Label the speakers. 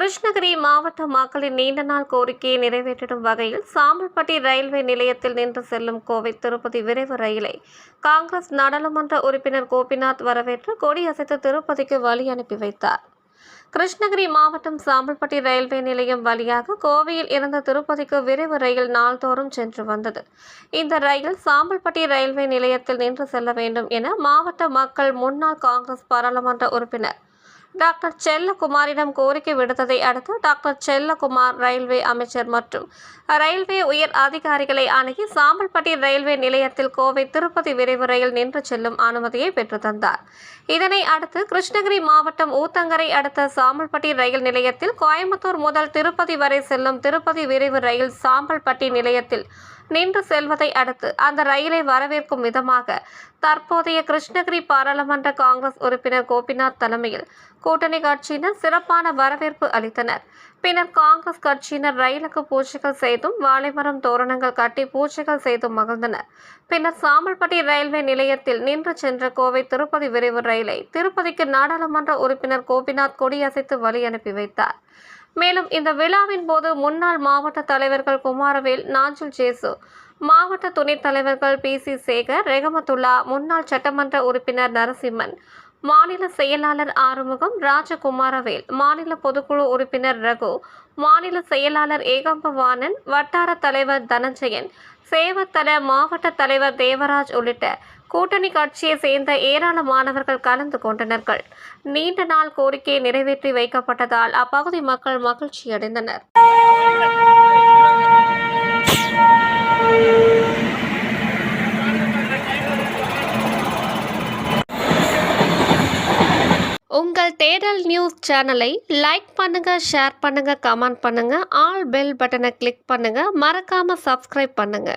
Speaker 1: கிருஷ்ணகிரி மாவட்ட மக்களின் நீண்ட நாள் கோரிக்கையை நிறைவேற்றிடும் வகையில் சாம்பல்பட்டி ரயில்வே நிலையத்தில் நின்று செல்லும் கோவை திருப்பதி விரைவு ரயிலை காங்கிரஸ் நாடாளுமன்ற உறுப்பினர் கோபிநாத் வரவேற்று கொடியசைத்து திருப்பதிக்கு வழி அனுப்பி வைத்தார். கிருஷ்ணகிரி மாவட்டம் சாம்பல்பட்டி ரயில்வே நிலையம் வழியாக கோவையில் இருந்த திருப்பதிக்கு விரைவு ரயில் நாள்தோறும் சென்று வந்தது. இந்த ரயில் சாம்பல்பட்டி ரயில்வே நிலையத்தில் நின்று செல்ல வேண்டும் என மாவட்ட மக்கள் முன்னாள் காங்கிரஸ் பாராளுமன்ற உறுப்பினர் டாக்டர் செல்லகுமாரிடம் கோரிக்கை விடுத்ததை அடுத்து டாக்டர் செல்லகுமார் ரயில்வே அமைச்சர் மற்றும் ரயில்வே உயர் அதிகாரிகளை அணுகி சாம்பல்பட்டி ரயில்வே நிலையத்தில் கோவை திருப்பதி விரைவு ரயில் நின்று செல்லும் அனுமதியை பெற்று தந்தார். இதனை அடுத்து கிருஷ்ணகிரி மாவட்டம் ஊத்தங்கரை அடுத்த சாம்பல்பட்டி ரயில் நிலையத்தில் கோயம்புத்தூர் முதல் திருப்பதி வரை செல்லும் திருப்பதி விரைவு ரயில் சாம்பல்பட்டி நிலையத்தில் நின்று செல்வதை அடுத்து அந்த ரயிலை வரவேற்கும் விதமாக தற்போதைய கிருஷ்ணகிரி பாராளுமன்ற காங்கிரஸ் உறுப்பினர் கோபிநாத் தலைமையில் கூட்டணி கட்சியினர் சிறப்பான வரவேற்பு அளித்தனர். பின்னர் காங்கிரஸ் கட்சியினர் ரயிலுக்கு பூஜைகள் செய்தும் வாழைமரம் தோரணங்கள் கட்டி பூஜைகள் செய்தும் மகிழ்ந்தனர். பின்னர் சாமல்பட்டி ரயில்வே நிலையத்தில் நின்று சென்ற கோவை திருப்பதி விரைவு ரயிலை திருப்பதிக்கு நாடாளுமன்ற உறுப்பினர் கோபிநாத் கொடியசைத்து வழி அனுப்பி வைத்தார். மேலும் இந்த விழாவின் போது முன்னாள் மாவட்ட தலைவர்கள் குமாரவேல் நாஞ்சில் ஜேசு மாவட்ட துணைத் தலைவர்கள் பி சி சேகர் ரெகமத்துல்லா முன்னாள் சட்டமன்ற உறுப்பினர் நரசிம்மன் மாநில செயலாளர் ஆறுமுகம் ராஜகுமாரவேல் மாநில பொதுக்குழு உறுப்பினர் ரகு மாநில செயலாளர் ஏகம்பவாணன் வட்டார தலைவர் தனஞ்சயன் சேவத்தல மாவட்ட தலைவர் தேவராஜ் உள்ளிட்ட கூட்டணி கட்சியை சேர்ந்த ஏராளமானவர்கள் கலந்து கொண்டனர்கள். நீண்ட நாள் கோரிக்கை நிறைவேற்றி வைக்கப்பட்டதால் அப்பகுதி மக்கள் மகிழ்ச்சியடைந்தனர். உங்கள் தேடல் நியூஸ் சேனலை லைக் பண்ணுங்க ஷேர் பண்ணுங்க கமெண்ட் பண்ணுங்க ஆல் பெல் பட்டனை கிளிக் பண்ணுங்க மறக்காம சப்ஸ்கிரைப் பண்ணுங்க.